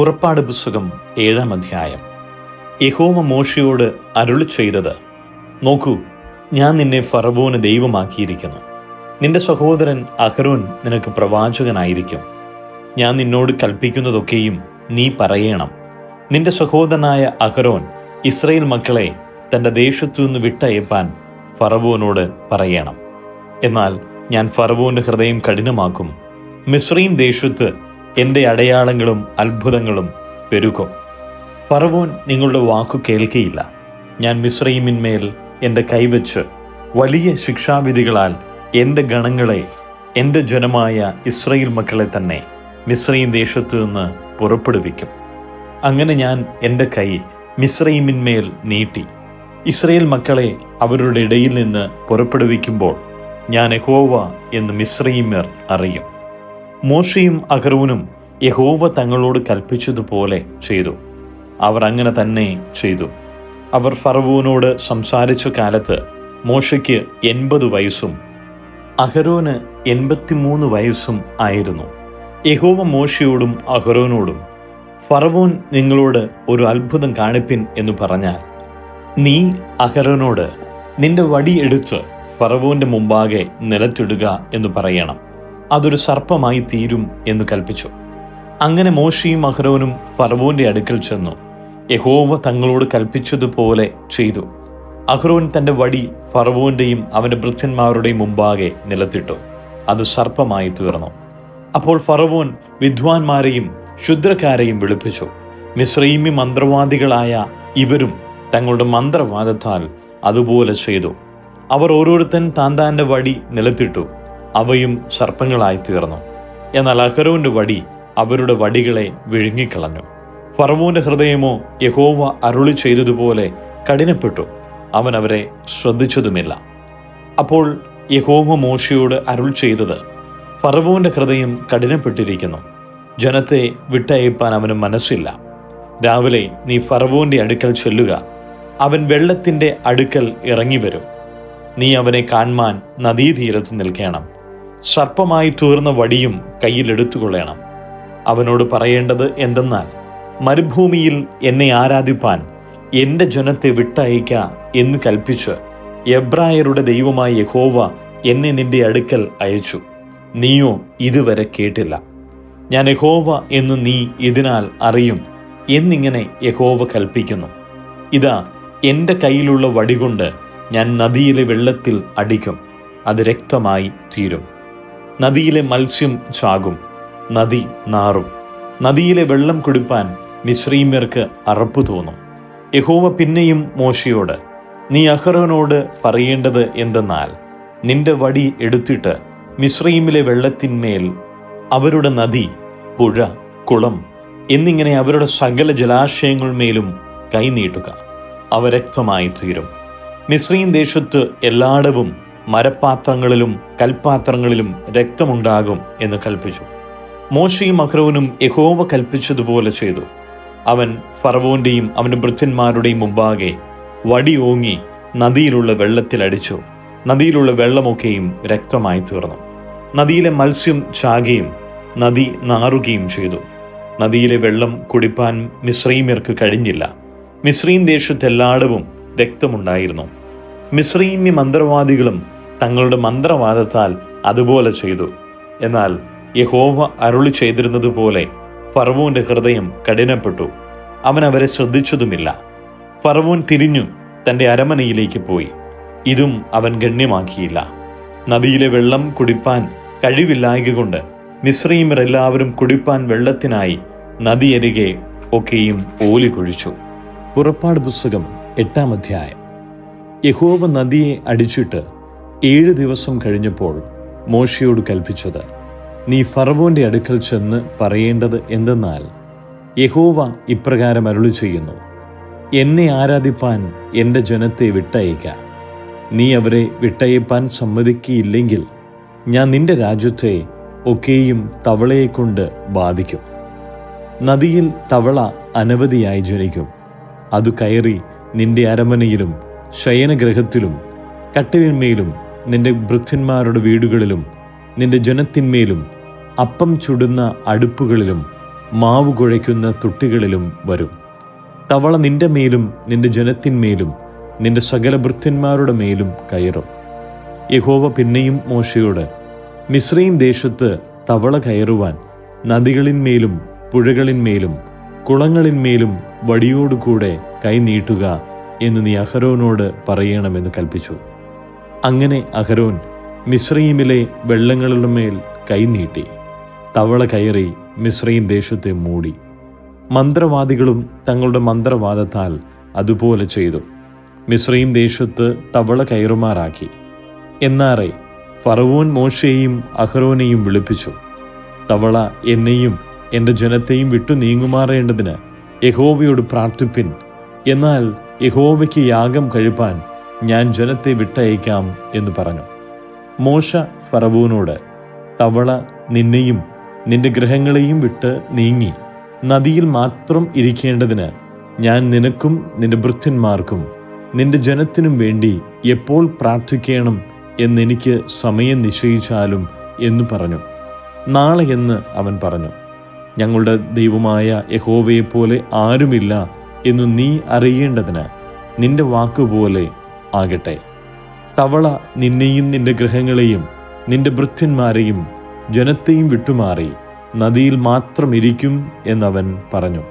പുറപ്പാട് പുസ്തകം ഏഴാം അധ്യായം. യഹോമ മോശയോട് അരുളി ചെയ്തത് നോക്കൂ ഞാൻ നിന്നെ ഫറവോന് ദൈവമാക്കിയിരിക്കുന്നു. നിന്റെ സഹോദരൻ അഹരോൻ നിനക്ക് പ്രവാചകനായിരിക്കും. ഞാൻ നിന്നോട് കൽപ്പിക്കുന്നതൊക്കെയും നീ പറയണം. നിന്റെ സഹോദരനായ അഹരോൻ ഇസ്രയേൽ മക്കളെ തന്റെ ദേശത്തു നിന്ന് വിട്ടയപ്പാൻ ഫറവോനോട് പറയണം. എന്നാൽ ഞാൻ ഫറവോന്റെ ഹൃദയം കഠിനമാക്കും. മിശ്രീം ദേശത്ത് എന്റെ അടയാളങ്ങളും അത്ഭുതങ്ങളും പെരുകും. ഫറവോൻ നിങ്ങളുടെ വാക്കു കേൾക്കയില്ല. ഞാൻ മിശ്രീമിന്മേൽ എന്റെ കൈവച്ച് വലിയ ശിക്ഷാവിധികളാൽ എന്റെ ഗണങ്ങളെ എന്റെ ജനമായ ഇസ്രയേൽ മക്കളെ തന്നെ മിശ്രീം ദേശത്തു നിന്ന് പുറപ്പെടുവിക്കും. അങ്ങനെ ഞാൻ എന്റെ കൈ മിശ്രൈമിന്മേൽ നീട്ടി. ഇസ്രയേൽ മക്കളെ അവരുടെ ഇടയിൽ നിന്ന് പുറപ്പെടുവിക്കുമ്പോൾ ഞാൻ യഹോവ എന്ന് മിശ്രൈമ്യർ അറിയും. മോശയും അഹ്റൂനും യഹോവ തങ്ങളോട് കൽപ്പിച്ചതുപോലെ ചെയ്തു. അവർ അങ്ങനെ തന്നെ ചെയ്തു. അവർ ഫറവൂനോട് സംസാരിച്ച കാലത്ത് മോശയ്ക്ക് എൺപത് വയസ്സും അഹരോന് എൺപത്തിമൂന്ന് വയസ്സും ആയിരുന്നു. യഹോവ മോശയോടും അഹരോനോടും ഫറവോൻ നിങ്ങളോട് ഒരു അത്ഭുതം കാണിപ്പിൻ എന്ന് പറഞ്ഞാൽ നീ അഹരോനോട് നിന്റെ വടിയെടുത്ത് ഫറവോന്റെ മുമ്പാകെ നിലത്തിടുക എന്ന് പറയണം. അതൊരു സർപ്പമായി തീരും എന്ന് കൽപ്പിച്ചു. അങ്ങനെ മോശയും അഹ്റോനും ഫറവോന്റെ അടുക്കൽ ചെന്നു. യഹോവ തങ്ങളോട് കൽപ്പിച്ചതുപോലെ ചെയ്തു. അഹ്റോൻ തന്റെ വടി ഫറവോന്റെയും അവന്റെ ഭൃത്യന്മാരുടെയും മുമ്പാകെ നിലത്തിട്ടു. അത് സർപ്പമായി തീർന്നു. അപ്പോൾ ഫറവോൻ വിദ്വാൻമാരെയും ക്ഷുദ്രക്കാരെയും വിളിപ്പിച്ചു. മിശ്രീമി മന്ത്രവാദികളായ ഇവരും തങ്ങളുടെ മന്ത്രവാദത്താൽ അതുപോലെ ചെയ്തു. അവർ ഓരോരുത്തൻ താൻ താന്റെ വടി നിലത്തിട്ടു. അവയും സർപ്പങ്ങളായി തീർന്നു എന്നാൽ അഹരോന്റെ വടി അവരുടെ വടികളെ വിഴുങ്ങിക്കളഞ്ഞു. ഫറവോന്റെ ഹൃദയമോ യഹോവ അരുളി ചെയ്തതുപോലെ കഠിനപ്പെട്ടു. അവൻ അവരെ ശ്രദ്ധിച്ചതുമില്ല. അപ്പോൾ യഹോവ മോശയോട് അരുൾ ചെയ്തത് ഫറവോന്റെ ഹൃദയം കഠിനപ്പെട്ടിരിക്കുന്നു. ജനത്തെ വിട്ടയപ്പാൻ അവന് മനസ്സില്ല. രാവിലെ നീ ഫറവോന്റെ അടുക്കൽ ചെല്ലുക. അവൻ വെള്ളത്തിന്റെ അടുക്കൽ ഇറങ്ങി വരും നീ അവനെ കാൺമാൻ നദീതീരത്ത് നിൽക്കണം. സർപ്പമായി തീർന്ന വടിയും കയ്യിലെടുത്തുകൊള്ളണം അവനോട് പറയേണ്ടത് എന്തെന്നാൽ മരുഭൂമിയിൽ എന്നെ ആരാധിപ്പാൻ എന്റെ ജനത്തെ വിട്ടയക്ക എന്ന് കൽപ്പിച്ച് എബ്രായരുടെ ദൈവമായ യഹോവ എന്നെ നിന്റെ അടുക്കൽ അയച്ചു. നീയോ ഇതുവരെ കേട്ടില്ല. ഞാൻ യഹോവ എന്ന് നീ ഇതിനാൽ അറിയും എന്നിങ്ങനെ യഹോവ കൽപ്പിക്കുന്നു. ഇതാ എന്റെ കയ്യിലുള്ള വടികൊണ്ട് ഞാൻ നദിയിലെ വെള്ളത്തിൽ അടിക്കും. അത് രക്തമായി തീരും. നദിയിലെ മത്സ്യം ചാകും നദി നാറും. നദിയിലെ വെള്ളം കുടിപ്പാൻ മിശ്രീമ്യർക്ക് അറപ്പ് തോന്നും. യഹോവ പിന്നെയും മോശയോട് നീ അഹ്റോനോട് പറയേണ്ടത് എന്തെന്നാൽ നിന്റെ വടി എടുത്തിട്ട് മിശ്രീമിലെ വെള്ളത്തിന്മേൽ അവരുടെ നദി പുഴ കുളം എന്നിങ്ങനെ അവരുടെ സകല ജലാശയങ്ങളുമേലും കൈനീട്ടുക. അവ രക്തമായി തീരും. മിശ്രീം ദേശത്ത് എല്ലായിടവും മരപാത്രങ്ങളിലും കൽപാത്രങ്ങളിലും രക്തമുണ്ടാകും എന്ന് കൽപ്പിച്ചു. മോശയും അഹ്റോനും യഹോവ കൽപ്പിച്ചതുപോലെ ചെയ്തു. അവൻ ഫറവോന്റെയും അവന്റെ ഭൃത്യന്മാരുടെയും മുമ്പാകെ വടി ഓങ്ങി നദിയിലുള്ള വെള്ളത്തിൽ അടിച്ചു. നദിയിലുള്ള വെള്ളമൊക്കെയും രക്തമായി തീർന്നു. നദിയിലെ മത്സ്യം ചാകുകയും നദി നാറുകയും ചെയ്തു. നദിയിലെ വെള്ളം കുടിപ്പാൻ മിശ്രീമ്യർക്ക് കഴിഞ്ഞില്ല. മിശ്രീം ദേശത്തെല്ലായിടവും രക്തമുണ്ടായിരുന്നു. മിശ്രീമ്യ മന്ത്രവാദികളും തങ്ങളുടെ മന്ത്രവാദത്താൽ അതുപോലെ ചെയ്തു. എന്നാൽ യഹോവ അരുളി ചെയ്തിരുന്നത് പോലെ ഫറവോന്റെ ഹൃദയം കഠിനപ്പെട്ടു. അവൻ അവരെ ശ്രദ്ധിച്ചതുമില്ല. ഫറവോൻ തിരിഞ്ഞു തന്റെ അരമനയിലേക്ക് പോയി. ഇതും അവൻ ഗണ്യമാക്കിയില്ല. നദിയിലെ വെള്ളം കുടിപ്പാൻ കഴിവില്ലായകൊണ്ട് മിശ്രീമർ എല്ലാവരും കുടിപ്പാൻ വെള്ളത്തിനായി നദിയരികെ ഒക്കെയും ഓലി കുഴിച്ചു. പുറപ്പാട് പുസ്തകം എട്ടാം അധ്യായം. യഹോവ നദിയെ അടിച്ചിട്ട് ഏഴ് ദിവസം കഴിഞ്ഞപ്പോൾ മോശയോട് കൽപ്പിച്ചത് നീ ഫറവോന്റെ അടുക്കൽ ചെന്ന് പറയേണ്ടത് എന്തെന്നാൽ യഹോവ ഇപ്രകാരം അരുളി ചെയ്യുന്നു എന്നെ ആരാധിപ്പാൻ എന്റെ ജനത്തെ വിട്ടയക്ക നീ അവരെ വിട്ടയപ്പാൻ സമ്മതിക്കിയില്ലെങ്കിൽ ഞാൻ നിന്റെ രാജ്യത്തെ ഒക്കെയും തവളയെക്കൊണ്ട് ബാധിക്കും. നദിയിൽ തവള അനവധിയായി ജനിക്കും. അത് കയറി നിന്റെ അരമനയിലും ശയനഗ്രഹത്തിലും കട്ടിലിന്മേലും നിന്റെ വൃദ്ധന്മാരുടെ വീടുകളിലും നിന്റെ ജനത്തിന്മേലും അപ്പം ചുടുന്ന അടുപ്പുകളിലും മാവ് കുഴയ്ക്കുന്ന തുട്ടികളിലും വരും. തവള നിന്റെ മേലും നിന്റെ ജനത്തിന്മേലും നിന്റെ സകല ഭൃത്യന്മാരുടെ മേലും കയറും. യഹോവ പിന്നെയും മോശയോട് മിശ്രയും ദേശത്ത് തവള കയറുവാൻ നദികളിന്മേലും പുഴകളിന്മേലും കുളങ്ങളിന്മേലും വടിയോടുകൂടെ കൈ നീട്ടുക എന്ന് നീ അഹരോനോട് പറയണമെന്ന് കൽപ്പിച്ചു അങ്ങനെ അഹരോൻ മിശ്രീമിലെ വെള്ളങ്ങളുടെ മേൽ കൈനീട്ടി തവള കയറി മിശ്രീം ദേശത്തെ മൂടി. മന്ത്രവാദികളും തങ്ങളുടെ മന്ത്രവാദത്താൽ അതുപോലെ ചെയ്തു. മിശ്രീം ദേശത്ത് തവള കയറുമാറാക്കി. എന്നാറെ ഫറവോൻ മോശയെയും അഹ്റോനെയും വിളിപ്പിച്ചു. തവള എന്നെയും എന്റെ ജനത്തെയും വിട്ടു നീങ്ങുമാറേണ്ടതിന് യഹോവയോട് പ്രാർത്ഥിപ്പിൻ. എന്നാൽ യഹോവയ്ക്ക് യാഗം കഴിപ്പാൻ ഞാൻ ജനത്തെ വിട്ടയക്കാം എന്ന് പറഞ്ഞു. മോശ ഫറവൂനോട് തവള നിന്നെയും നിന്റെ ഗ്രഹങ്ങളെയും വിട്ട് നീങ്ങി. നദിയിൽ മാത്രം ഇരിക്കേണ്ടതിന് ഞാൻ നിനക്കും നിന്റെ വൃദ്ധന്മാർക്കും നിന്റെ ജനത്തിനും വേണ്ടി എപ്പോൾ പ്രാർത്ഥിക്കണം എന്നെനിക്ക് സമയം നിശ്ചയിച്ചാലും എന്ന് പറഞ്ഞു. നാളെ എന്ന് അവൻ പറഞ്ഞു. ഞങ്ങളുടെ ദൈവമായ യഹോവയെപ്പോലെ ആരുമില്ല എന്നു നീ അറിയേണ്ടതിന് നിന്റെ വാക്കുപോലെ ആകട്ടെ. തവള നിന്നെയും നിന്റെ ഗ്രഹങ്ങളെയും നിന്റെ ഭൃത്യന്മാരെയും ജനത്തെയും വിട്ടുമാറി നദിയിൽ മാത്രം ഇരിക്കും എന്നവൻ പറഞ്ഞു.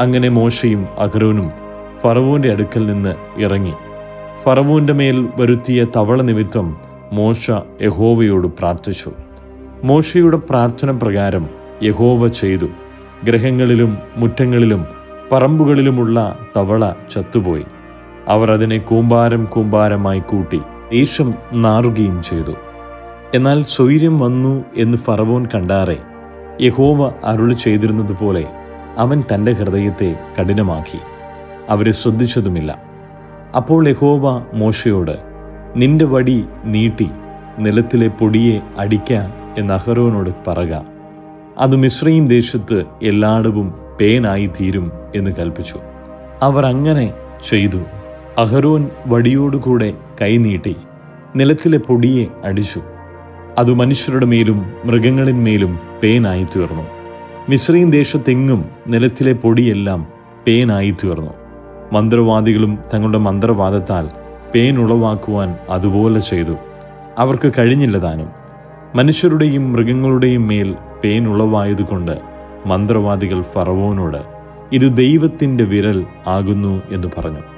അങ്ങനെ മോശയും അഹരോനും ഫറവോന്റെ അടുക്കൽ നിന്ന് ഇറങ്ങി. ഫറവോന്റെ മേൽ വരുത്തിയ തവള നിമിത്തം മോശ യഹോവയോട് പ്രാർത്ഥിച്ചു. മോശയുടെ പ്രാർത്ഥന പ്രകാരം യഹോവ ചെയ്തു. ഗ്രഹങ്ങളിലും മുറ്റങ്ങളിലും പറമ്പുകളിലുമുള്ള തവള ചത്തുപോയി. അവർ അതിനെ കൂമ്പാരം കൂമ്പാരമായി കൂട്ടി ദേശം നാറുകയും ചെയ്തു. എന്നാൽ സ്വൈര്യം വന്നു എന്ന് ഫറവോൻ കണ്ടാറെ യഹോവ അരുളി ചെയ്തിരുന്നതുപോലെ അവൻ തന്റെ ഹൃദയത്തെ കഠിനമാക്കി. അവരെ ശ്രദ്ധിച്ചതുമില്ല. അപ്പോൾ യഹോവ മോശയോട് നിന്റെ വടി നീട്ടി നിലത്തിലെ പൊടിയെ അടിക്ക എന്ന് അഹരോനോട് പറക. അത് മിശ്രയും ദേശത്ത് എല്ലായിടവും പേനായി തീരും എന്ന് കൽപ്പിച്ചു അവർ അങ്ങനെ ചെയ്തു. അഹരോൻ വടിയോടുകൂടെ കൈനീട്ടി നിലത്തിലെ പൊടിയെ അടിച്ചു. അത് മനുഷ്യരുടെ മേലും മൃഗങ്ങളിന്മേലും പേനായി തീർന്നു. മിശ്രീൻ ദേശത്തെങ്ങും നിലത്തിലെ പൊടിയെല്ലാം പേനായി തീർന്നു. മന്ത്രവാദികളും തങ്ങളുടെ മന്ത്രവാദത്താൽ പേൻ ഉളവാക്കുവാൻ അതുപോലെ ചെയ്തു. അവർക്ക് കഴിഞ്ഞില്ല താനും. മനുഷ്യരുടെയും മൃഗങ്ങളുടെയും മേൽ പേൻ ഉളവായതുകൊണ്ട് മന്ത്രവാദികൾ ഫറവോനോട് ഇത് ദൈവത്തിന്റെ വിരൽ ആകുന്നു എന്ന് പറഞ്ഞു.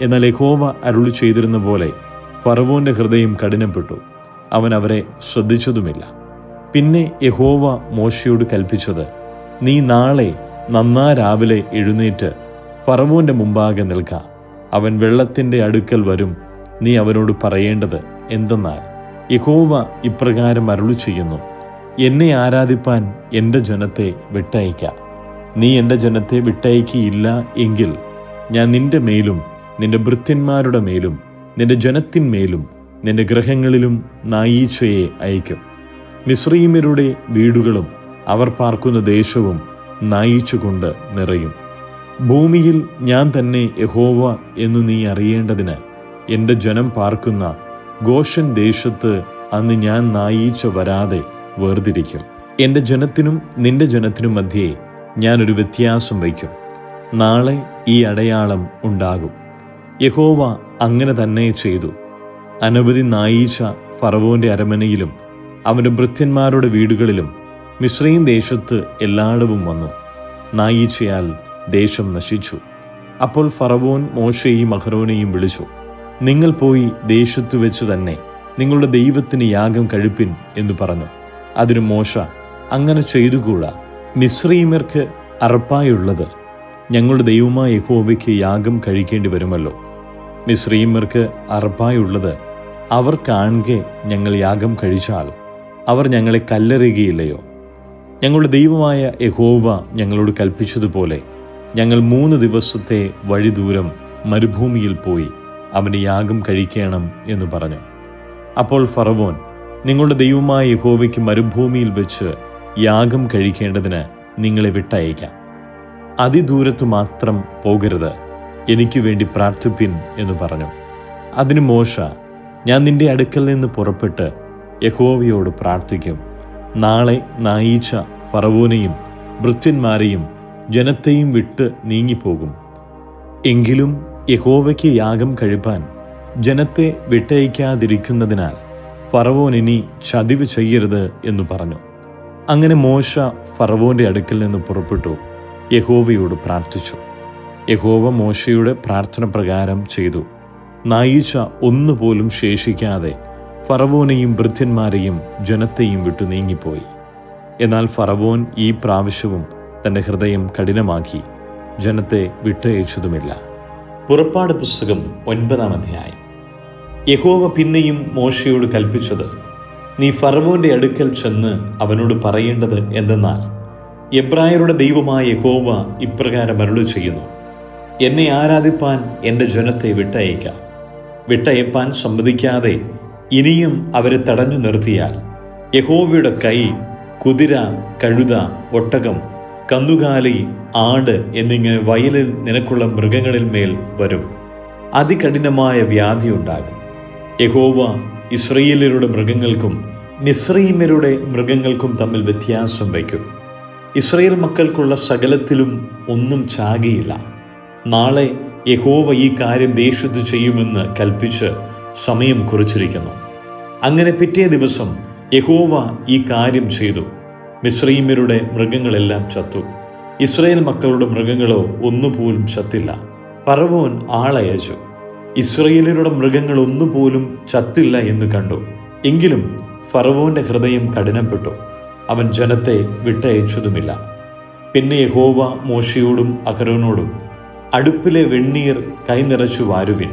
എന്നാൽ യഹോവ അരുളി ചെയ്തിരുന്ന പോലെ ഫറവോന്റെ ഹൃദയം കഠിനപ്പെട്ടു. അവൻ അവരെ ശ്രദ്ധിച്ചതുമില്ല. പിന്നെ യഹോവ മോശയോട് കൽപ്പിച്ചത് നീ നാളെ നന്നാ രാവിലെ എഴുന്നേറ്റ് ഫറവോന്റെ മുമ്പാകെ നിൽക്ക. അവൻ വെള്ളത്തിന്റെ അടുക്കൽ വരും. നീ അവനോട് പറയേണ്ടത് എന്തെന്നാൽ യഹോവ ഇപ്രകാരം അരുളി ചെയ്യുന്നു എന്നെ ആരാധിപ്പാൻ എന്റെ ജനത്തെ വിട്ടയക്ക നീ എന്റെ ജനത്തെ വിട്ടയക്കിയില്ല എങ്കിൽ ഞാൻ നിന്റെ മേലും നിന്റെ ഭൃത്യന്മാരുടെ മേലും നിന്റെ ജനത്തിന്മേലും നിന്റെ ഗ്രഹങ്ങളിലും നായീച്ചയെ അയക്കും മിശ്രീമ്യരുടെ വീടുകളും അവർ പാർക്കുന്ന ദേശവും നായിച്ചുകൊണ്ട് നിറയും. ഭൂമിയിൽ ഞാൻ തന്നെ യഹോവ എന്ന് നീ അറിയേണ്ടതിന് എന്റെ ജനം പാർക്കുന്ന ഗോഷൻ ദേശത്ത് അന്ന് ഞാൻ നായീച്ച വരാതെ വേർതിരിക്കും. എന്റെ ജനത്തിനും നിന്റെ ജനത്തിനും മധ്യേ ഞാനൊരു വ്യത്യാസം വയ്ക്കും. നാളെ ഈ അടയാളം ഉണ്ടാകും. യഹോവ അങ്ങനെ തന്നെ ചെയ്തു. അനവധി നായീച്ച ഫറവോന്റെ അരമനയിലും അവന്റെ ഭൃത്യന്മാരുടെ വീടുകളിലും മിശ്രയും ദേശത്ത് എല്ലായിടവും വന്നു. നായീച്ചയാൽ ദേശം നശിച്ചു. അപ്പോൾ ഫറവോൻ മോശയെയും അഹ്റോനെയും വിളിച്ചു നിങ്ങൾ പോയി ദേശത്തു വെച്ച് തന്നെ നിങ്ങളുടെ ദൈവത്തിന് യാഗം കഴിപ്പിൻ എന്ന് പറഞ്ഞു. അതിന് മോശ അങ്ങനെ ചെയ്തുകൂടാ. മിശ്രീമർക്ക് അറപ്പായുള്ളത് ഞങ്ങളുടെ ദൈവമായ യഹോവയ്ക്ക് യാഗം കഴിക്കേണ്ടി വരുമല്ലോ. മിശ്രീമർക്ക് അർപ്പായുള്ളത് അവർ കാണുകെ ഞങ്ങൾ യാഗം കഴിച്ചാൽ അവർ ഞങ്ങളെ കല്ലെറിയുകയില്ലയോ? ഞങ്ങളുടെ ദൈവമായ യഹോവ ഞങ്ങളോട് കൽപ്പിച്ചതുപോലെ ഞങ്ങൾ മൂന്ന് ദിവസത്തെ വഴി ദൂരം മരുഭൂമിയിൽ പോയി അവന് യാഗം കഴിക്കണം എന്ന് പറഞ്ഞു. അപ്പോൾ ഫറവോൻ നിങ്ങളുടെ ദൈവമായ യഹോവയ്ക്ക് മരുഭൂമിയിൽ വെച്ച് യാഗം കഴിക്കേണ്ടതിന് നിങ്ങളെ വിട്ടയക്കാം. അതിദൂരത്തു മാത്രം പോകരുത്. എനിക്ക് വേണ്ടി പ്രാർത്ഥിപ്പിൻ എന്ന് പറഞ്ഞു. അതിന് മോശ ഞാൻ നിന്റെ അടുക്കൽ നിന്ന് പുറപ്പെട്ട് യഹോവയോട് പ്രാർത്ഥിക്കും. നാളെ നായീച്ച ഫറവോനെയും ഭൃത്യന്മാരെയും ജനത്തെയും വിട്ട് നീങ്ങിപ്പോകും. എങ്കിലും യഹോവയ്ക്ക് യാഗം കഴിപ്പാൻ ജനത്തെ വിട്ടയക്കാതിരിക്കുന്നതിനാൽ ഫറവോൻ ഇനി ചതിവ് ചെയ്യരുത് എന്ന് പറഞ്ഞു. അങ്ങനെ മോശ ഫറവോന്റെ അടുക്കൽ നിന്ന് പുറപ്പെട്ടു. യഹോവയോട് പ്രാർത്ഥിച്ചു. യഹോവ മോശയുടെ പ്രാർത്ഥന പ്രകാരം ചെയ്തു. നായിച്ച ഒന്നുപോലും ശേഷിക്കാതെ ഫറവോനെയും വൃദ്ധന്മാരെയും ജനത്തെയും വിട്ടു നീങ്ങിപ്പോയി. എന്നാൽ ഫറവോൻ ഈ പ്രാവശ്യവും തന്റെ ഹൃദയം കഠിനമാക്കി ജനത്തെ വിട്ടയച്ചതുമില്ല. പുറപ്പാട് പുസ്തകം ഒൻപതാം അധ്യായം. യഹോവ പിന്നെയും മോശയോട് കൽപ്പിച്ചത് നീ ഫറവോന്റെ അടുക്കൽ ചെന്ന് അവനോട് പറയേണ്ടത് എന്തെന്നാൽ എബ്രായരുടെ ദൈവമായ യഹോവ ഇപ്രകാരം അരുളി ചെയ്യുന്നു എന്നെ ആരാധിപ്പാൻ എന്റെ ജനത്തെ വിട്ടയക്കാം വിട്ടയപ്പാൻ സമ്മതിക്കാതെ ഇനിയും അവരെ തടഞ്ഞു നിർത്തിയാൽ യഹോവയുടെ കൈ കുതിര കഴുത ഒട്ടകം കന്നുകാലി ആട് എന്നിങ്ങനെ വയലിൽ നിനക്കുള്ള മൃഗങ്ങളിൽ മേൽ വരും. അതികഠിനമായ വ്യാധി ഉണ്ടാകും. യഹോവ ഇസ്രയേലരുടെ മൃഗങ്ങൾക്കും നിസ്രൈമ്യരുടെ മൃഗങ്ങൾക്കും തമ്മിൽ വ്യത്യാസം വയ്ക്കും. ഇസ്രയേൽ മക്കൾക്കുള്ള സകലത്തിലും ഒന്നും ചാകിയില്ല. നാളെ യഹോവ ഈ കാര്യം ദേഷ്യത്ത് ചെയ്യുമെന്ന് കൽപ്പിച്ച് സമയം കുറിച്ചിരിക്കുന്നു. അങ്ങനെ പിറ്റേ ദിവസം യഹോവ ഈ കാര്യം ചെയ്തു. മിശ്രീമ്യരുടെ മൃഗങ്ങളെല്ലാം ചത്തു. ഇസ്രയേൽ മക്കളുടെ മൃഗങ്ങളോ ഒന്നുപോലും ചത്തില്ല. പറവോൻ ആളയച്ചു ഇസ്രയേലിയുടെ മൃഗങ്ങൾ ഒന്നുപോലും ചത്തില്ല എന്ന് കണ്ടു. എങ്കിലും ഫറവോന്റെ ഹൃദയം കഠിനപ്പെട്ടു. അവൻ ജനത്തെ വിട്ടയച്ചതുമില്ല. പിന്നെ യഹോവ മോശയോടും അഹരോനോടും അടുപ്പിലെ വെണ്ണീർ കൈനിറച്ചു വാരുവിൻ.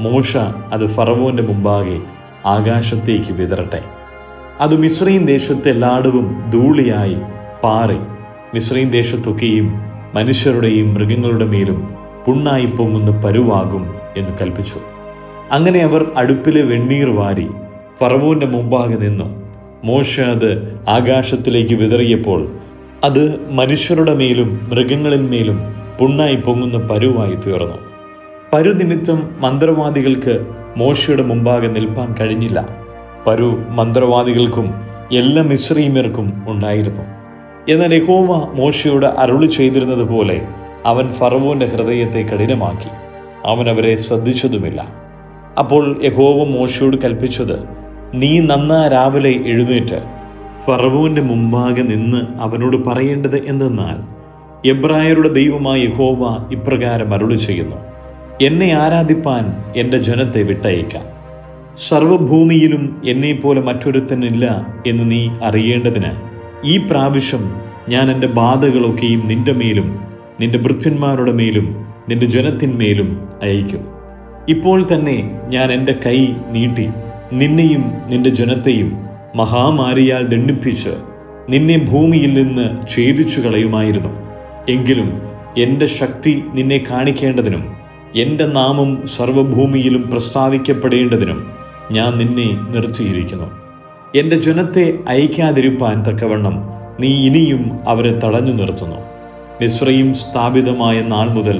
മോശ അത് ഫറവോന്റെ മുമ്പാകെ ആകാശത്തേക്ക് വിതറട്ടെ. അത് മിശ്രീം ദേശത്തെ എല്ലായിടവും ധൂളിയായി പാറി. മിശ്രീം ദേശത്തൊക്കെയും മനുഷ്യരുടെയും മൃഗങ്ങളുടെ മേലും പുണ്ണായി പൊങ്ങുന്ന പരുവാകും എന്ന് കൽപ്പിച്ചു. അങ്ങനെ അവർ അടുപ്പിലെ വെണ്ണീർ വാരി ഫറവോന്റെ മുമ്പാകെ നിന്നു. മോശ അത് ആകാശത്തിലേക്ക് വിതറിയപ്പോൾ അത് മനുഷ്യരുടെ മേലും മൃഗങ്ങളിന്മേലും പുണ്ണായി പൊങ്ങുന്ന പരുവായി തീർന്നു. പരു നിമിത്തം മന്ത്രവാദികൾക്ക് മോശയുടെ മുമ്പാകെ നിൽപ്പാൻ കഴിഞ്ഞില്ല. പരു മന്ത്രവാദികൾക്കും എല്ലാ മിശ്രീമ്യർക്കും ഉണ്ടായിരുന്നു. എന്നാൽ യഹോവ മോശയോട് അരുളി ചെയ്തിരുന്നത് പോലെ അവൻ ഫറവോന്റെ ഹൃദയത്തെ കഠിനമാക്കി. അവൻ അവരെ ശ്രദ്ധിച്ചതുമില്ല. അപ്പോൾ യഹോവ മോശയോട് കൽപ്പിച്ചത് നീ നന്നാ രാവിലെ എഴുന്നേറ്റ് ഫറവോന്റെ മുമ്പാകെ നിന്ന് അവനോട് പറയേണ്ടത് എന്തെന്നാൽ എബ്രായരുടെ ദൈവമായ യഹോവ ഇപ്രകാരം അരുളി ചെയ്യുന്നു എന്നെ ആരാധിപ്പാൻ എന്റെ ജനത്തെ വിട്ടയക്കാം. സർവഭൂമിയിലും എന്നെപ്പോലെ മറ്റൊരുത്തനില്ല എന്ന് നീ അറിയേണ്ടതിന് ഈ പ്രാവശ്യം ഞാൻ എന്റെ ബാധകളൊക്കെയും നിന്റെ മേലും നിന്റെ ഭൃത്യന്മാരുടെ മേലും നിന്റെ ജനത്തിന്മേലും അയക്കും ഇപ്പോൾ തന്നെ ഞാൻ എന്റെ കൈ നീട്ടി നിന്നെയും നിന്റെ ജനത്തെയും മഹാമാരിയാൽ ദണ്ഡിപ്പിച്ച് നിന്നെ ഭൂമിയിൽ നിന്ന് ഛേദിച്ചു കളയുമായിരുന്നു എങ്കിലും എന്റെ ശക്തി നിന്നെ കാണിക്കേണ്ടതിനും എന്റെ നാമം സർവഭൂമിയിലും പ്രസ്താവിക്കപ്പെടേണ്ടതിനും ഞാൻ നിന്നെ നിർത്തിയിരിക്കുന്നു. എന്റെ ജനത്തെ അയക്കാതിരിപ്പാൻ തക്കവണ്ണം നീ ഇനിയും അവരെ തടഞ്ഞു നിർത്തുന്നു. മിശ്രയും സ്ഥാപിതമായ നാൾ മുതൽ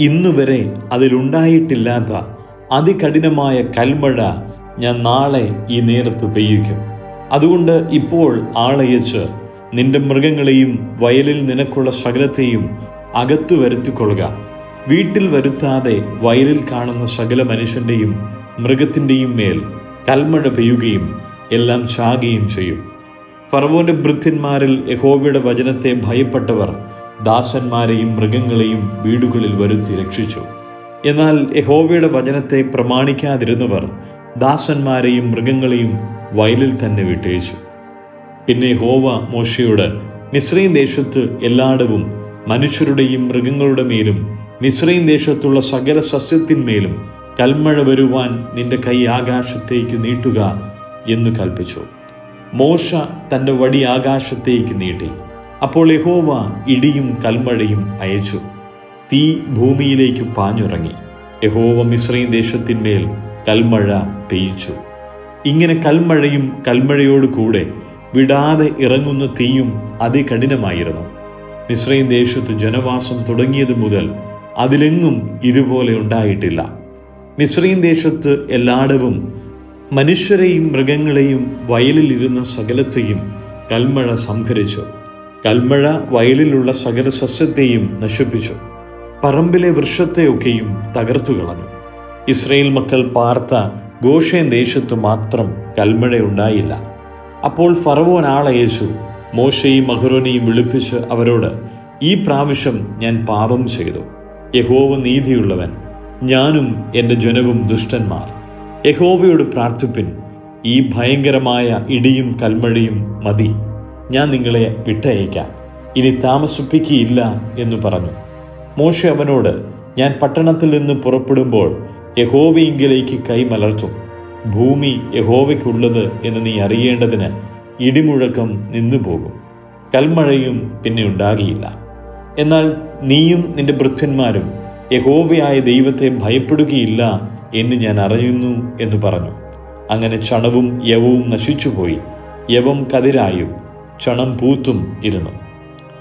ഇന്നുവരെ അതിലുണ്ടായിട്ടില്ലാത്ത അതികഠിനമായ കൽമഴ ഞാൻ നാളെ ഈ നേരത്ത് പെയ്യിക്കും. അതുകൊണ്ട് ഇപ്പോൾ ആളയച്ച് നിന്റെ മൃഗങ്ങളെയും വയലിൽ നിനക്കുള്ള സകലത്തെയും അകത്തു വരുത്തിക്കൊള്ളുക. വീട്ടിൽ വരുത്താതെ വയലിൽ കാണുന്ന സകല മനുഷ്യന്റെയും മൃഗത്തിന്റെയും മേൽ കൽമഴ പെയ്യുകയും എല്ലാം ചാകുകയും ചെയ്യും. ഫറവോന്റെ ഭൃത്യന്മാരിൽ യഹോവയുടെ വചനത്തെ ഭയപ്പെട്ടവർ ദാസന്മാരെയും മൃഗങ്ങളെയും വീടുകളിൽ വരുത്തി രക്ഷിച്ചു. എന്നാൽ യഹോവയുടെ വചനത്തെ പ്രമാണിക്കാതിരുന്നവർ ദാസന്മാരെയും മൃഗങ്ങളെയും വയലിൽ തന്നെ വിട്ടയച്ചു. പിന്നെ ഹോവ മോശയോട് മിശ്രയും ദേശത്ത് എല്ലായിടവും മനുഷ്യരുടെയും മൃഗങ്ങളുടെ മേലും മിശ്രയും ദേശത്തുള്ള സകല സസ്യത്തിന്മേലും കൽമഴ വരുവാൻ നിന്റെ കൈ ആകാശത്തേക്ക് നീട്ടുക എന്ന് കൽപ്പിച്ചു മോശ തന്റെ വടി ആകാശത്തേക്ക് നീട്ടി. അപ്പോൾ യഹോവ ഇടിയും കൽമഴയും അയച്ചു. തീ ഭൂമിയിലേക്ക് പാഞ്ഞുറങ്ങി. യഹോവ മിശ്രയും ദേശത്തിന്മേൽ കൽമഴ പെയ്ച്ചു. ഇങ്ങനെ കൽമഴയും കൽമഴയോട് കൂടെ വിടാതെ ഇറങ്ങുന്ന തീയും അതികഠിനമായിരുന്നു. മിശ്രയും ദേശത്ത് ജനവാസം തുടങ്ങിയത് മുതൽ അതിലെങ്ങും ഇതുപോലെ ഉണ്ടായിട്ടില്ല. മിശ്രയും ദേശത്ത് എല്ലായിടവും മനുഷ്യരെയും മൃഗങ്ങളെയും വയലിലിരുന്ന സകലത്തെയും കൽമഴ സംഹരിച്ചു. കൽമഴ വയലിലുള്ള സകല സസ്യത്തെയും നശിപ്പിച്ചു. പറമ്പിലെ വൃക്ഷത്തെയൊക്കെയും തകർത്തു കളഞ്ഞു. ഇസ്രയേൽ മക്കൾ പാർത്ത ഗോഷേൻ ദേശത്തു മാത്രം കൽമഴയുണ്ടായില്ല അപ്പോൾ ഫറവോൻ ആളയച്ചു മോശയും മഹ്റോനെയും വിളിപ്പിച്ച് അവരോട് ഈ പ്രാവശ്യം ഞാൻ പാപം ചെയ്തു. യഹോവ നീതിയുള്ളവൻ. ഞാനും എന്റെ ജനവും ദുഷ്ടന്മാർ. യഹോവയോട് പ്രാർത്ഥിപ്പിൻ. ഈ ഭയങ്കരമായ ഇടിയും കൽമഴയും മതി. ഞാൻ നിങ്ങളെ വിട്ടയക്കാം. ഇനി താമസിപ്പിക്കുകയില്ല എന്ന് പറഞ്ഞു. മോശ അവനോട് ഞാൻ പട്ടണത്തിൽ നിന്ന് പുറപ്പെടുമ്പോൾ യഹോവയിങ്കിലേക്ക് കൈമലർത്തും ഭൂമി യഹോവയ്ക്കുള്ളത് എന്ന് നീ അറിയേണ്ടതിന് ഇടിമുഴക്കം നിന്നു പോകും കൽമഴയും പിന്നെ ഉണ്ടാകിയില്ല. എന്നാൽ നീയും നിന്റെ വൃദ്ധന്മാരും യഹോവയായ ദൈവത്തെ ഭയപ്പെടുകയില്ല എന്ന് ഞാൻ അറിയുന്നു എന്ന് പറഞ്ഞു. അങ്ങനെ ചണവും യവവും നശിച്ചുപോയി. യവം കതിരായും ചണം പൂത്തും ഇരുന്നു.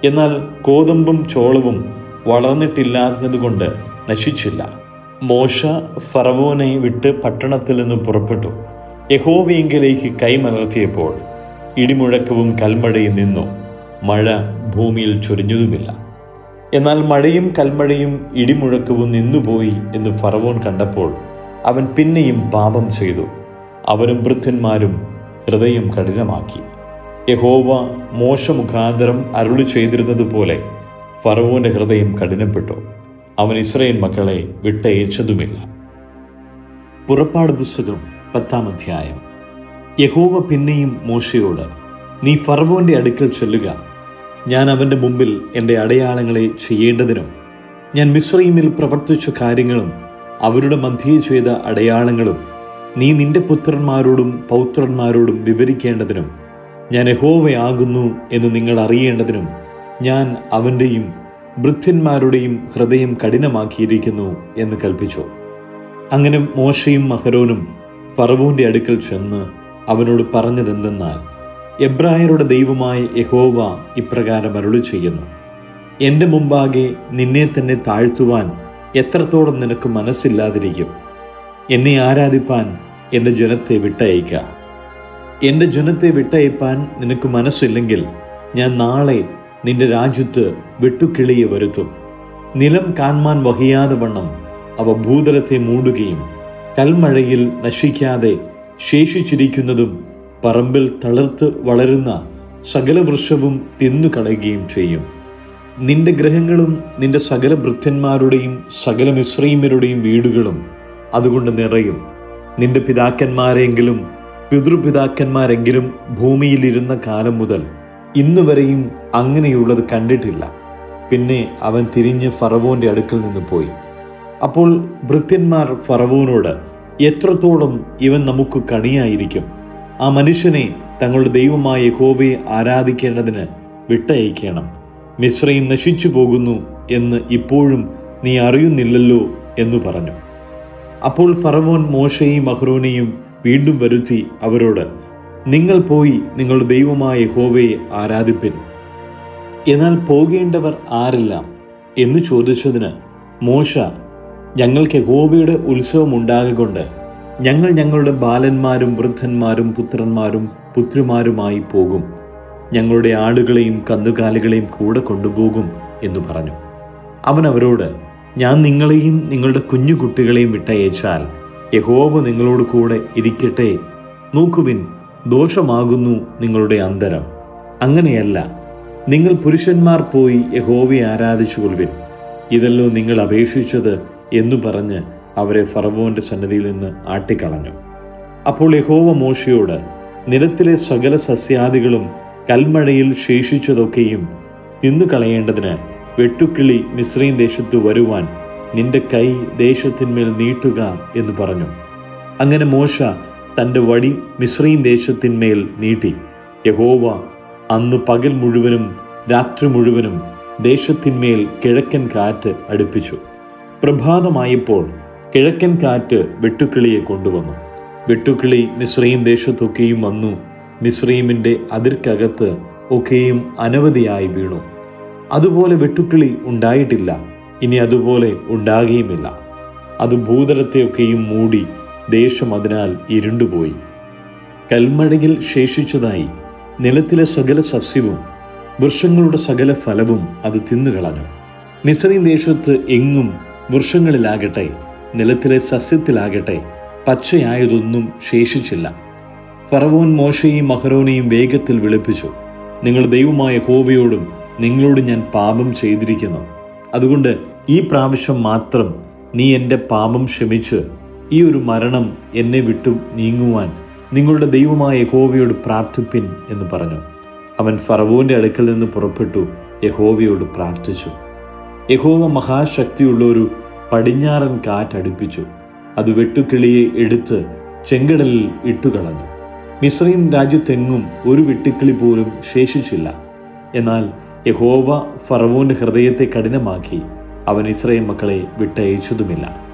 എന്നാൽ കോതമ്പും ചോളവും വളർന്നിട്ടില്ലാത്തതുകൊണ്ട് നശിച്ചില്ല. മോശ ഫറവോനെ വിട്ട് പട്ടണത്തിൽ നിന്ന് പുറപ്പെട്ടു. യഹോവയെങ്കിലേക്ക് കൈമലർത്തിയപ്പോൾ ഇടിമുഴക്കവും കൽമഴയും നിന്നു. മഴ ഭൂമിയിൽ ചൊരിഞ്ഞതുമില്ല. എന്നാൽ മഴയും കൽമഴയും ഇടിമുഴക്കവും നിന്നുപോയി എന്ന് ഫറവോൻ കണ്ടപ്പോൾ അവൻ പിന്നെയും പാപം ചെയ്തു. അവരും വൃദ്ധന്മാരും ഹൃദയം കഠിനമാക്കി. യഹോവ മോശ മോശമുഖാന്തരം അരുളി ചെയ്തിരുന്നതുപോലെ ഫറവോന്റെ ഹൃദയം കഠിനപ്പെട്ടു. അവൻ ഇസ്രയേൽ മക്കളെ വിട്ടയച്ചതുമില്ല. പുറപ്പാട് പുസ്തകം പത്താം അധ്യായം. യഹോവ പിന്നെയും മോശയോട് നീ ഫർവോന്റെ അടുക്കൽ ചെല്ലുക. ഞാൻ അവന്റെ മുമ്പിൽ എന്റെ അടയാളങ്ങളെ ചെയ്യേണ്ടതിനും ഞാൻ മിസ്രൈമിൽ പ്രവർത്തിച്ച കാര്യങ്ങളും അവരുടെ മധ്യേ ചെയ്ത അടയാളങ്ങളും നീ നിന്റെ പുത്രന്മാരോടും പൗത്രന്മാരോടും വിവരിക്കേണ്ടതിനും ഞാൻ യഹോവയാകുന്നു എന്ന് നിങ്ങൾ അറിയേണ്ടതിനും ഞാൻ അവന്റെയും വൃദ്ധന്മാരുടെയും ഹൃദയം കഠിനമാക്കിയിരിക്കുന്നു എന്ന് കൽപ്പിച്ചു. അങ്ങനെ മോശയും മഹരോനും ഫറവോന്റെ അടുക്കൽ ചെന്ന് അവനോട് പറഞ്ഞതെന്തെന്നാൽ എബ്രായരുടെ ദൈവമായ യഹോവ ഇപ്രകാരം അരുളി ചെയ്യുന്നു എന്റെ മുമ്പാകെ നിന്നെ തന്നെ താഴ്ത്തുവാൻ എത്രത്തോളം നിനക്ക് മനസ്സില്ലാതിരിക്കും. എന്നെ ആരാധിപ്പാൻ എന്റെ ജനത്തെ വിട്ടയക്കുക എന്റെ ജനത്തെ വിട്ടയപ്പാൻ നിനക്ക് മനസ്സില്ലെങ്കിൽ ഞാൻ നാളെ നിന്റെ രാജ്യത്ത് വെട്ടുക്കിളിയെ വരുത്തും. നിലം കാൺമാൻ വഹിയാതെ വണ്ണം അവ ഭൂതലത്തെ മൂടുകയും കൽമഴയിൽ നശിക്കാതെ ശേഷിച്ചിരിക്കുന്നതും പറമ്പിൽ തളർത്ത് വളരുന്ന സകല വൃക്ഷവും തിന്നുകളയുകയും ചെയ്യും. നിന്റെ ഗ്രഹങ്ങളും നിന്റെ സകല ഭൃത്യന്മാരുടെയും സകല മിശ്രീമരുടെയും വീടുകളും അതുകൊണ്ട് നിറയും. നിന്റെ പിതാക്കന്മാരെങ്കിലും പിതൃപിതാക്കന്മാരെങ്കിലും ഭൂമിയിലിരുന്ന കാലം മുതൽ ഇന്നുവരെയും അങ്ങനെയുള്ളത് കണ്ടിട്ടില്ല. പിന്നെ അവൻ തിരിഞ്ഞ് ഫറവോന്റെ അടുക്കൽ നിന്ന് പോയി. അപ്പോൾ ഭൃത്യന്മാർ ഫറവോനോട് എത്രത്തോളം ഇവൻ നമുക്ക് കണിയായിരിക്കും? ആ മനുഷ്യനെ തങ്ങളുടെ ദൈവമായ യഹോവയെ ആരാധിക്കേണ്ടതിന് വിട്ടയക്കണം. മിശ്രയും നശിച്ചു പോകുന്നു എന്ന് ഇപ്പോഴും നീ അറിയുന്നില്ലല്ലോ എന്ന് പറഞ്ഞു. അപ്പോൾ ഫറവോൻ മോശയും അഹ്റോനെയും വീണ്ടും വരുത്തി അവരോട് നിങ്ങൾ പോയി നിങ്ങളുടെ ദൈവമായ ഹോവയെ ആരാധിപ്പിൻ. എന്നാൽ പോകേണ്ടവർ ആരെല്ലാം എന്ന് ചോദിച്ചതിന് മോശ ഞങ്ങൾക്ക് ഹോവയുടെ ഉത്സവം ഉണ്ടാകൊണ്ട് ഞങ്ങൾ ഞങ്ങളുടെ ബാലന്മാരും വൃദ്ധന്മാരും പുത്രന്മാരും പുത്രിമാരുമായി പോകും. ഞങ്ങളുടെ ആടുകളെയും കന്നുകാലികളെയും കൂടെ കൊണ്ടുപോകും എന്ന് പറഞ്ഞു. അവൻ അവരോട് ഞാൻ നിങ്ങളെയും നിങ്ങളുടെ കുഞ്ഞു കുട്ടികളെയും വിട്ടയച്ചാൽ യഹോവ നിങ്ങളോട് കൂടെ ഇരിക്കട്ടെ. നോക്കുവിൻ ദോഷമാകുന്നു നിങ്ങളുടെ അന്തരം. അങ്ങനെയല്ല നിങ്ങൾ പുരുഷന്മാർ പോയി യഹോവയെ ആരാധിച്ചുകൊള്ളുവിൻ. ഇതല്ലോ നിങ്ങൾ അപേക്ഷിച്ചത് എന്നു പറഞ്ഞ് അവരെ ഫറവോന്റെ സന്നിധിയിൽ നിന്ന് ആട്ടിക്കളഞ്ഞു. അപ്പോൾ യഹോവ മോശയോട് നിലത്തിലെ സകല സസ്യാദികളും കൽമഴയിൽ ശേഷിച്ചതൊക്കെയും തിന്നുകളയേണ്ടതിന് വെട്ടുക്കിളി മിശ്രീം ദേശത്തു വരുവാൻ നിന്റെ കൈ ദേശത്തിന്മേൽ നീട്ടുക എന്ന് പറഞ്ഞു. അങ്ങനെ മോശ തന്റെ വടി മിശ്രീം ദേശത്തിന്മേൽ നീട്ടി. യഹോവ അന്ന് പകൽ മുഴുവനും രാത്രി മുഴുവനും ദേശത്തിന്മേൽ കിഴക്കൻ കാറ്റ് അടുപ്പിച്ചു. പ്രഭാതമായപ്പോൾ കിഴക്കൻ കാറ്റ് വെട്ടുക്കിളിയെ കൊണ്ടുവന്നു. വെട്ടുക്കിളി മിശ്രീം ദേശത്തൊക്കെയും വന്നു. മിശ്രീമിന്റെ അതിർക്കകത്ത് ഒക്കെയും അനവധിയായി വീണു. അതുപോലെ വെട്ടുക്കിളി ഉണ്ടായിട്ടില്ല. ഇനി അതുപോലെ ഉണ്ടാകുകയുമില്ല അത് ഭൂതലത്തെയൊക്കെയും മൂടി ദേശം അതിനാൽ ഇരുണ്ടുപോയി. കൽമഴയിൽ ശേഷിച്ചതായി നിലത്തിലെ സകല സസ്യവും വൃക്ഷങ്ങളുടെ സകല ഫലവും അത് തിന്നുകളഞ്ഞു. മിസറി ദേശത്ത് എങ്ങും വൃക്ഷങ്ങളിലാകട്ടെ നിലത്തിലെ സസ്യത്തിലാകട്ടെ പച്ചയായതൊന്നും ശേഷിച്ചില്ല. ഫറവോൻ മോശയും മഹറോനെയും വേഗത്തിൽ വിളിപ്പിച്ചു നിങ്ങൾ ദൈവമായ ഹോവയോടും നിങ്ങളോട് ഞാൻ പാപം ചെയ്തിരിക്കുന്നു. അതുകൊണ്ട് ഈ പ്രാവശ്യം മാത്രം നീ എന്റെ പാപം ക്ഷമിച്ച് ഈ ഒരു മരണം എന്നെ വിട്ടു നീങ്ങുവാൻ നിങ്ങളുടെ ദൈവമായ യഹോവയോട് പ്രാർത്ഥിപ്പിൻ എന്ന് പറഞ്ഞു. അവൻ ഫറവോന്റെ അടുക്കൽ നിന്ന് പുറപ്പെട്ടു യഹോവയോട് പ്രാർത്ഥിച്ചു. യഹോവ മഹാശക്തിയുള്ള ഒരു പടിഞ്ഞാറൻ കാറ്റടുപ്പിച്ചു അത് വെട്ടുക്കിളിയെ എടുത്ത് ചെങ്കടലിൽ ഇട്ടുകളഞ്ഞു. മിസ്രൈം രാജ്യത്തെങ്ങും ഒരു വെട്ടുക്കിളി പോലും ശേഷിച്ചില്ല. എന്നാൽ യഹോവ ഫറവോന്റെ ഹൃദയത്തെ കഠിനമാക്കി അവൻ ഇസ്രയേൽ മക്കളെ വിട്ടയച്ചതുമില്ല.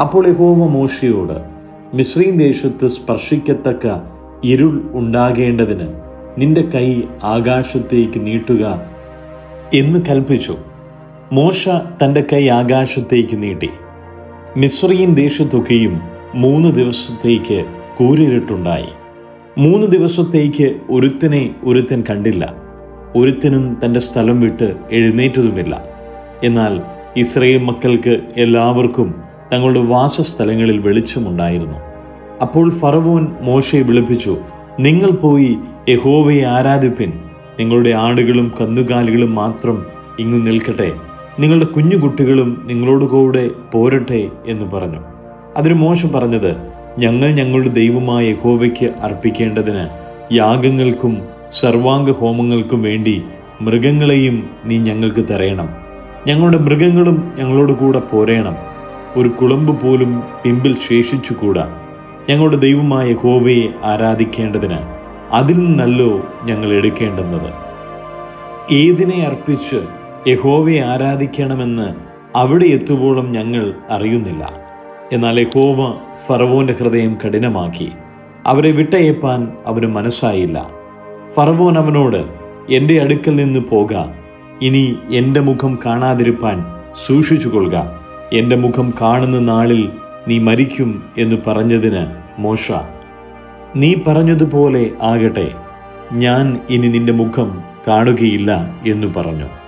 അപ്പോൾ യഹോവ മോശയോട് മിശ്രീം ദേശത്ത് സ്പർശിക്കത്തക്ക ഇരുൾ ഉണ്ടാകേണ്ടതിന് നിന്റെ കൈ ആകാശത്തേക്ക് നീട്ടുക എന്ന് കൽപ്പിച്ചു. മോശ തന്റെ കൈ ആകാശത്തേക്ക് നീട്ടി. മിശ്രീം ദേശത്തൊക്കെയും മൂന്ന് ദിവസത്തേക്ക് കൂരിരുട്ടുണ്ടായി. മൂന്ന് ദിവസത്തേക്ക് ഒരുത്തനെ ഒരുത്തൻ കണ്ടില്ല. ഒരുത്തനും തന്റെ സ്ഥലം വിട്ട് എഴുന്നേറ്റതുമില്ല. എന്നാൽ ഇസ്രയേൽ മക്കൾക്ക് എല്ലാവർക്കും തങ്ങളുടെ വാസസ്ഥലങ്ങളിൽ വെളിച്ചമുണ്ടായിരുന്നു. അപ്പോൾ ഫറവോൻ മോശയെ വിളിപ്പിച്ചു നിങ്ങൾ പോയി യഹോവയെ ആരാധിപ്പിൻ. നിങ്ങളുടെ ആടുകളും കന്നുകാലികളും മാത്രം ഇങ്ങു നിൽക്കട്ടെ. നിങ്ങളുടെ കുഞ്ഞുകുട്ടികളും നിങ്ങളോട് കൂടെ പോരട്ടെ എന്ന് പറഞ്ഞു. അതിന് മോശം പറഞ്ഞത് ഞങ്ങൾ ഞങ്ങളുടെ ദൈവമായ യഹോവയ്ക്ക് അർപ്പിക്കേണ്ടതിന് യാഗങ്ങൾക്കും സർവാംഗ ഹോമങ്ങൾക്കും വേണ്ടി മൃഗങ്ങളെയും നീ ഞങ്ങൾക്ക് തരയണം ഞങ്ങളുടെ മൃഗങ്ങളും ഞങ്ങളോട് കൂടെ പോരേണം. ഒരു കുളമ്പ് പോലും പിമ്പിൽ ശേഷിച്ചുകൂടാ? ഞങ്ങളുടെ ദൈവമായ ഹോവയെ ആരാധിക്കേണ്ടതിന് അതിൽ നിന്നല്ലോ ഞങ്ങൾ എടുക്കേണ്ടുന്നത്. ഏതിനെ അർപ്പിച്ച് യഹോവയെ ആരാധിക്കണമെന്ന് അവിടെ എത്തുവോളം ഞങ്ങൾ അറിയുന്നില്ല. എന്നാൽ യഹോവ ഫറവോന്റെ ഹൃദയം കഠിനമാക്കി. അവരെ വിട്ടയപ്പാൻ അവന് മനസ്സായില്ല. ഫറവോൻ അവനോട് എന്റെ അടുക്കൽ നിന്ന് പോക. ഇനി എന്റെ മുഖം കാണാതിരുപ്പാൻ സൂക്ഷിച്ചു കൊള്ളുക എന്റെ മുഖം കാണുന്ന നാളിൽ നീ മരിക്കും എന്ന് പറഞ്ഞതിന് മോശ. നീ പറഞ്ഞതുപോലെ ആകട്ടെ ഞാൻ ഇനി നിന്റെ മുഖം കാണുകയില്ല എന്നു പറഞ്ഞു.